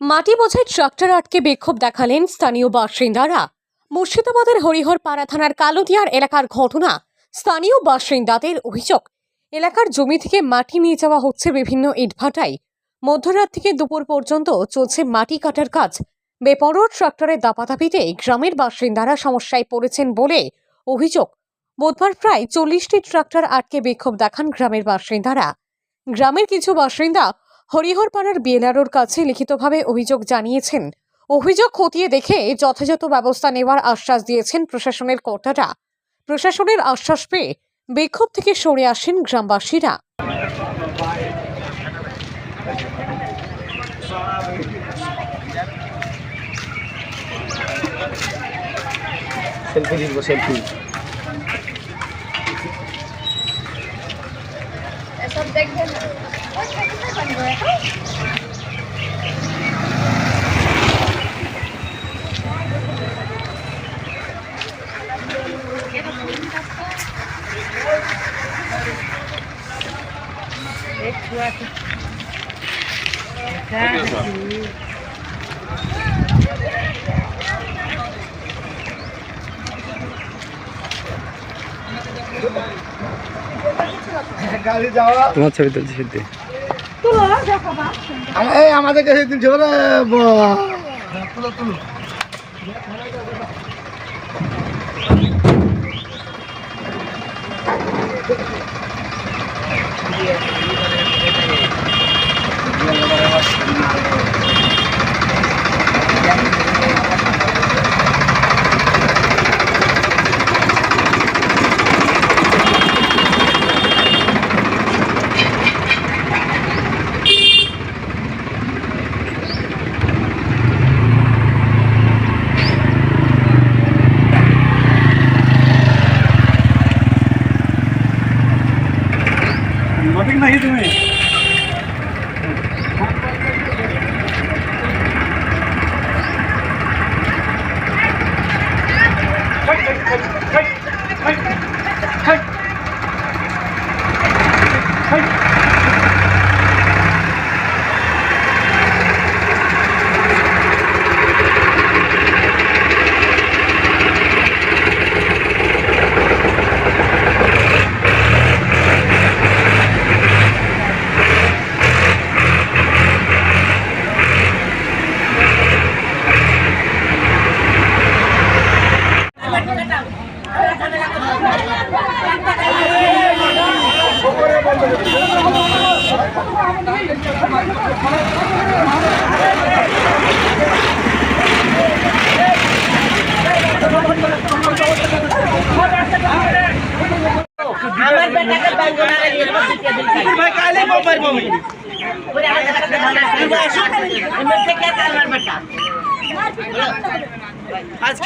মাটি বোঝাই ট্রাক্টর আটকে বিক্ষোভ দেখালেন স্থানীয় বাসিন্দারা। মুর্শিদাবাদের হরিহর পাড়া থানার কালোদিয়ার এলাকার ঘটনা, স্থানীয় বাসিন্দাদের অভিযোগ। এলাকার জমি থেকে মাটি নিয়ে যাওয়া হচ্ছে বিভিন্ন ইটভাটায়। মধ্যরাত থেকে দুপুর পর্যন্ত চলছে মাটি কাটার কাজ। বেপরোয়া ট্রাক্টরের দাপাদাপিতে গ্রামের বাসিন্দারা সমস্যায় পড়েছেন বলে অভিযোগ। বুধবার প্রায় চল্লিশটি ট্রাক্টর আটকে বিক্ষোভ দেখান গ্রামের বাসিন্দারা। গ্রামের কিছু বাসিন্দা হরিহরপাড়ার বিএলআরওর কাছে লিখিতভাবে অভিযোগ জানিয়েছেন। অভিযোগ খতিয়ে দেখে যথাযথ ব্যবস্থা নেওয়ার আশ্বাস দিয়েছেন প্রশাসনের কর্তারা। প্রশাসনের আশ্বাস পেয়ে বিক্ষোভ থেকে সরে আসেন গ্রামবাসীরা। সেলফি দিব সেলফি। এসব দেখবেন না ওই থাকতে পারব এখন গাড়ি যাওয়া তোমার ছবি তুলছি সিদ্ধি। আম- এই আমাদের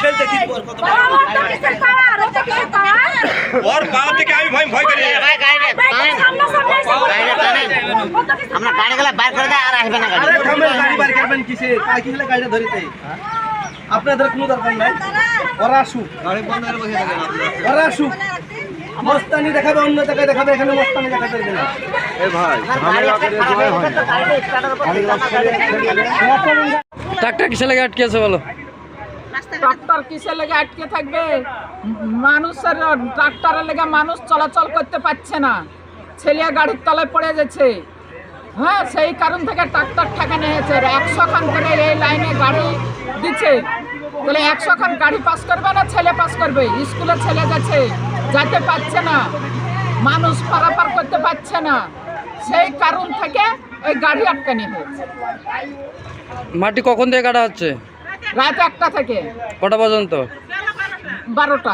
খেলতে কি কত ওর পা থেকে আমি ভয় ভয় করি ভাই গাড়ি আমরা গাড়িগুলো বাইর করে দেয় আর আসবে না গাড়ি গাড়ি বার করবেন কিসে কিসে গাড়িটা ধরিতে আপনাদের কোনো দরকার নাই ওরা আসুক গাড়ি বন্ধ করে বসে থাকেন ওরা আসুক মস্তানি দেখাবে অন্য জায়গায় দেখাবে এখানে মস্তানি দেখাতে পারবে না ট্রাক্টর কিসে লাগে আটকে আছে বলো ট্রাক্টর কিসের লেগে আটকে থাকবে? মানুষের ট্রাক্টরের লেগে মানুষ চলাচল করতে পারছে না। ছেলে গাড়ির তলায় পড়ে যাচ্ছে হ্যাঁ সেই কারণ থেকে ট্রাক্টর ঠেকানো হয়েছে একশো খান করে এই লাইনে গাড়ি দিচ্ছে। তাহলে একশো খান গাড়ি পাস করবে না ছেলে পাস করবে? স্কুলে ছেলে যাচ্ছে যেতে পারছে না। মানুষ পারাপার করতে পারছে না। সেই কারণ থেকে এই গাড়ি আটকানি হয়েছে মাটি কখন থেকে কাটা হচ্ছে? রাত একটা থেকে কটা পর্যন্ত? বারোটা।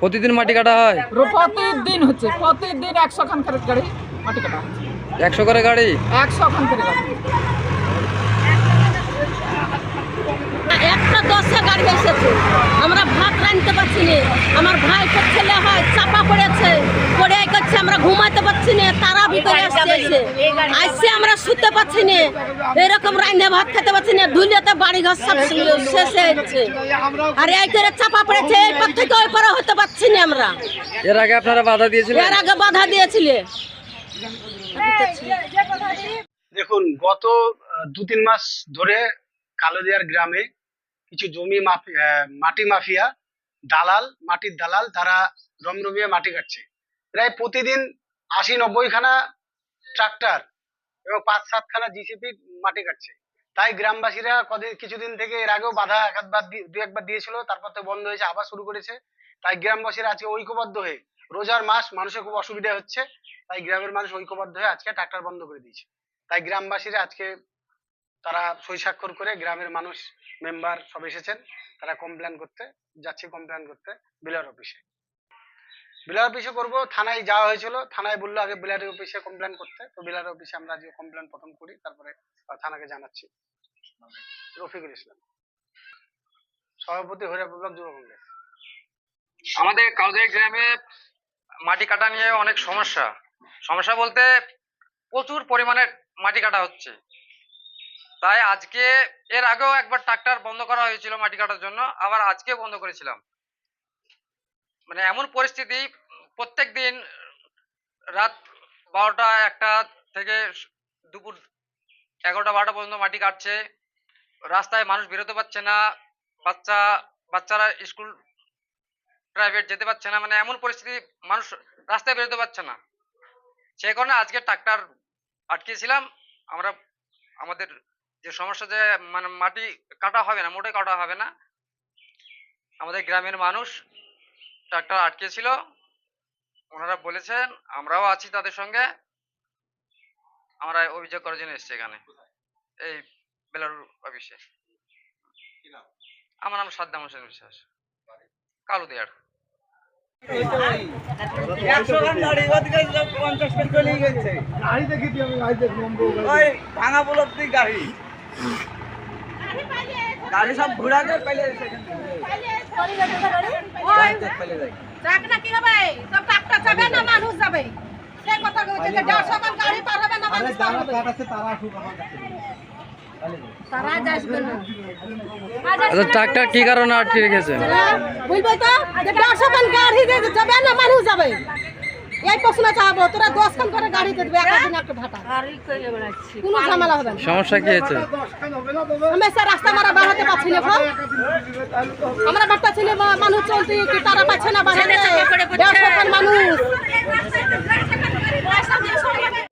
প্রতিদিন মাটি কাটা হয়? প্রতিদিন হচ্ছে প্রতিদিন একশো খান করে গাড়ি মাটি কাটা একশো করে গাড়ি? একশো খান করে গাড়ি। একটা দশে গাড়ি এসেছে। আমরা ভাত রাঁধতে পারছি না। আমার ভাই তো ছেলে হয় চাপা পড়েছে। পড়ে করছে আমরা ঘুমাতে পারছি না। তারা ভিতরে আসছে। আসছে আমরা শুতে পারছি না। এরকম রান্না ভাত খেতে পারছি না। ধুলিয়াতে বাড়ি ঘর সব শেষ হয়ে যাচ্ছে। আর এই করে চাপা পড়েছে এই পর থেকে ওই পারে হতে পারছি না আমরা। এর আগে আপনারা বাধা দিয়েছিলেন? এর আগে বাধা দিয়েছিলে। দেখুন গত দু তিন মাস ধরে কালোদিয়ার গ্রামে কিছু জমি মাটি মাফিয়া, দালাল, মাটির দালাল, তারা রমরমিয়ে মাটি কাটছে। প্রায় প্রতিদিন আশি নব্বই খানা ট্রাক্টর এবং পাঁচ সাতখানা জিসিপি মাটি কাটছে। তাই গ্রামবাসীরা কদিন কিছুদিন থেকে এর আগেও বাধা এক দি- দু একবার দিয়েছিল, তারপর তো বন্ধ হয়েছে, আবার শুরু করেছে। তাই গ্রামবাসীরা আজকে ঐক্যবদ্ধ হয়ে, রোজার মাস মানুষের খুব অসুবিধা হচ্ছে, তাই গ্রামের মানুষ ঐক্যবদ্ধ হয়ে আজকে ট্রাক্টর বন্ধ করে দিয়েছে। তাই গ্রামবাসীরা আজকে তারা সই স্বাক্ষর করে গ্রামের মানুষ মেম্বার সব এসেছেন। তারা কমপ্লেন করতে, যাচ্ছে কমপ্লেন করতে বিলার অফিসে বিলার অফিসে করব, থানায় যাওয়া হয়েছিল। থানায় বলল আগে বিলার অফিসে কমপ্লেন করতে। তো বিলার অফিসে আমরা আজকে কমপ্লেন প্রথম করি, তারপরে থানাকে জানাচ্ছি। রফিকুল ইসলাম। সভাপতি হরিয়াপুর ব্লক যুব কংগ্রেস। আমাদের কাউদের গ্রামে মাটি কাটা নিয়ে অনেক সমস্যা। সমস্যা বলতে প্রচুর পরিমাণে মাটি কাটা হচ্ছে। তাই আজকে এর আগেও একবার ট্রাক্টর বন্ধ করা হয়েছিল মাটি কাটার জন্য, আবার আজকে বন্ধ করেছিলাম। মানে এমন পরিস্থিতি, প্রত্যেক দিন রাত বারোটা একটা থেকে দুপুর এগারোটা বারোটা পর্যন্ত মাটি কাটছে। রাস্তায় মানুষ বেরোতে পারছে না, বাচ্চা, বাচ্চারা স্কুল প্রাইভেট যেতে পারছে না মানে এমন পরিস্থিতি মানুষ রাস্তায় বেরোতে পারছে না। সেই কারণে আজকে ট্রাক্টর আটকেছিলাম আমরা, আমাদের যে সমস্যা যে মানে মাটি কাটা হবে না মোটে কাটা হবে না। আমাদের গ্রামের মানুষ ট্রাক্টর আটকেছিল। ওনারা বলেছেন আমরাও আছি তাদের সঙ্গে। আমরা অভিযোগ করার জন্য এসছি এখানে। এই বেলারুর অফিসে। আমার নাম সাদ্দাম হোসেন বিশ্বাস। কালো দেয়ার। একশো গাড়ি ওদিকে সব পঞ্চাশ খান চলেই গেছে। গাড়ি দেখি আমি গাড়ি দেখলাম ভাঙা বলতি গাড়ি। গাড়ি সব ঘোরা যায় পেলে যাক না কি হবে? সব ডাক্তার যাবে না মানুষ যাবে? সে কথা কইছে যে দেড়শো গাড়ি পার হবে না মানুষ পার হবে। তারা আসবে না। আচ্ছা ট্রাক্টর কি কারণে আটকে রেখেছে? বুঝবে তো? যে গাড়ি যাবে না মানুষ যাবে। এই প্রশ্ন চাবো তোরা দশ খান করে গাড়ি দেবে একদিন একটা ভাটা। কোনো ঝামেলা হবে না। সমস্যা কি হয়েছে? আমি স্যার রাস্তা মারা বাড়াতে পারছি না এখন। আমরা বাড়তে ছিল মানুষ চলতি কি তারা পাচ্ছে না বাড়াতে। মানুষ।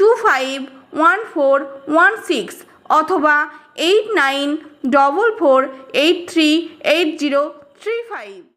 two five one four one six অথবা eight nine double four eight three eight zero three five